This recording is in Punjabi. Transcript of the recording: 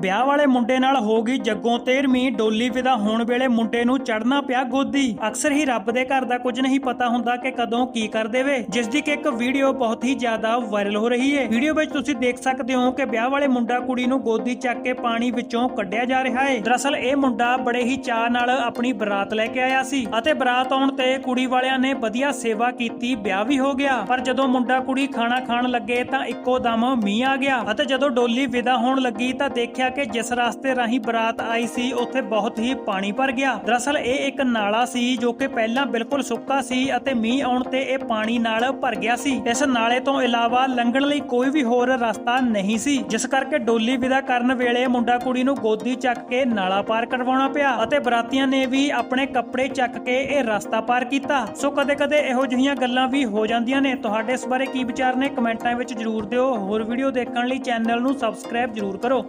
ਵਿਆਹ ਵਾਲੇ ਮੁੰਡੇ ਨਾਲ ਹੋ ਗਈ ਜੱਗੋਂ 13ਵੀਂ ਡੋਲੀ ਵਿਦਾ ਹੋਣ ਵੇਲੇ ਮੁੰਡੇ ਨੂੰ ਚੜਨਾ ਪਿਆ ਗੋਦੀ। ਅਕਸਰ ਹੀ ਰੱਬ ਦੇ ਘਰ ਦਾ ਕੁਝ ਨਹੀਂ ਪਤਾ ਹੁੰਦਾ ਕਿ ਕਦੋਂ ਕੀ ਕਰ ਦੇਵੇ, ਜਿਸ ਦੀ ਕਿ ਇੱਕ ਵੀਡੀਓ ਬਹੁਤ ਹੀ ਜ਼ਿਆਦਾ ਵਾਇਰਲ ਹੋ ਰਹੀ ਹੈ ਵੀਡੀਓ ਵਿੱਚ ਤੁਸੀਂ ਦੇਖ ਸਕਦੇ ਹੋ ਕਿ ਵਿਆਹ ਵਾਲੇ ਮੁੰਡਾ ਕੁੜੀ ਨੂੰ ਗੋਦੀ ਚੱਕ ਕੇ ਪਾਣੀ ਵਿੱਚੋਂ ਕੱਢਿਆ ਜਾ ਰਿਹਾ ਹੈ ਦਰਅਸਲ ਇਹ ਮੁੰਡਾ ਬੜੇ ਹੀ ਚਾਅ ਨਾਲ ਆਪਣੀ ਬਰਾਤ ਲੈ ਕੇ ਆਇਆ ਸੀ ਅਤੇ ਬਰਾਤ ਆਉਣ ਤੇ ਕੁੜੀ ਵਾਲਿਆਂ ਨੇ ਵਧੀਆ ਸੇਵਾ ਕੀਤੀ, ਵਿਆਹ ਵੀ ਹੋ ਗਿਆ। ਪਰ ਜਦੋਂ ਮੁੰਡਾ ਕੁੜੀ ਖਾਣਾ ਖਾਣ ਲੱਗੇ ਤਾਂ ਇੱਕੋ ਦਮ ਮੀਂਹ ਆ ਗਿਆ ਅਤੇ ਜਦੋਂ ਡੋਲੀ ਵਿਦਾ ਹੋਣ ਲੱਗੀ ਤਾਂ ਦੇਖਿਆ ਕਿ ਜਿਸ ਰਸਤੇ ਰਾਹੀਂ ਬਰਾਤ ਆਈ ਸੀ, ਉੱਥੇ ਬਹੁਤ ਹੀ ਪਾਣੀ ਭਰ ਗਿਆ। ਦਰਅਸਲ ਇਹ ਇੱਕ ਨਾਲਾ ਸੀ, ਜੋ ਕਿ ਪਹਿਲਾਂ ਬਿਲਕੁਲ ਸੁੱਕਾ ਸੀ ਅਤੇ ਮੀਂਹ ਆਉਣ ਤੇ ਇਹ ਪਾਣੀ ਨਾਲ ਭਰ ਗਿਆ ਸੀ। ਇਸ ਨਾਲੇ ਤੋਂ ਇਲਾਵਾ ਲੰਘਣ ਲਈ ਕੋਈ ਵੀ ਹੋਰ ਰਸਤਾ ਨਹੀਂ ਸੀ, ਜਿਸ ਕਰਕੇ ਡੋਲੀ ਵਿਦਾ ਕਰਨ ਵੇਲੇ ਮੁੰਡਾ ਕੁੜੀ ਨੂੰ ਗੋਦੀ ਚੱਕ ਕੇ ਨਾਲਾ ਪਾਰ ਕਰਵਾਉਣਾ ਪਿਆ ਅਤੇ ਬਰਾਤੀਆਂ ਨੇ ਵੀ ਆਪਣੇ ਕੱਪੜੇ ਚੱਕ ਕੇ ਇਹ ਰਸਤਾ ਪਾਰ ਕੀਤਾ। ਸੋ ਕਦੇ-ਕਦੇ ਇਹੋ ਜਿਹੀਆਂ ਗੱਲਾਂ ਵੀ ਹੋ ਜਾਂਦੀਆਂ ਨੇ। ਤੁਹਾਡੇ ਇਸ ਬਾਰੇ ਕੀ ਵਿਚਾਰ ਨੇ? ਕਮੈਂਟਾਂ ਵਿੱਚ ਜਰੂਰ ਦਿਓ। ਹੋਰ ਵੀਡੀਓ ਦੇਖਣ ਲਈ ਚੈਨਲ ਨੂੰ ਸਬਸਕ੍ਰਾਈਬ ਜਰੂਰ ਕਰੋ।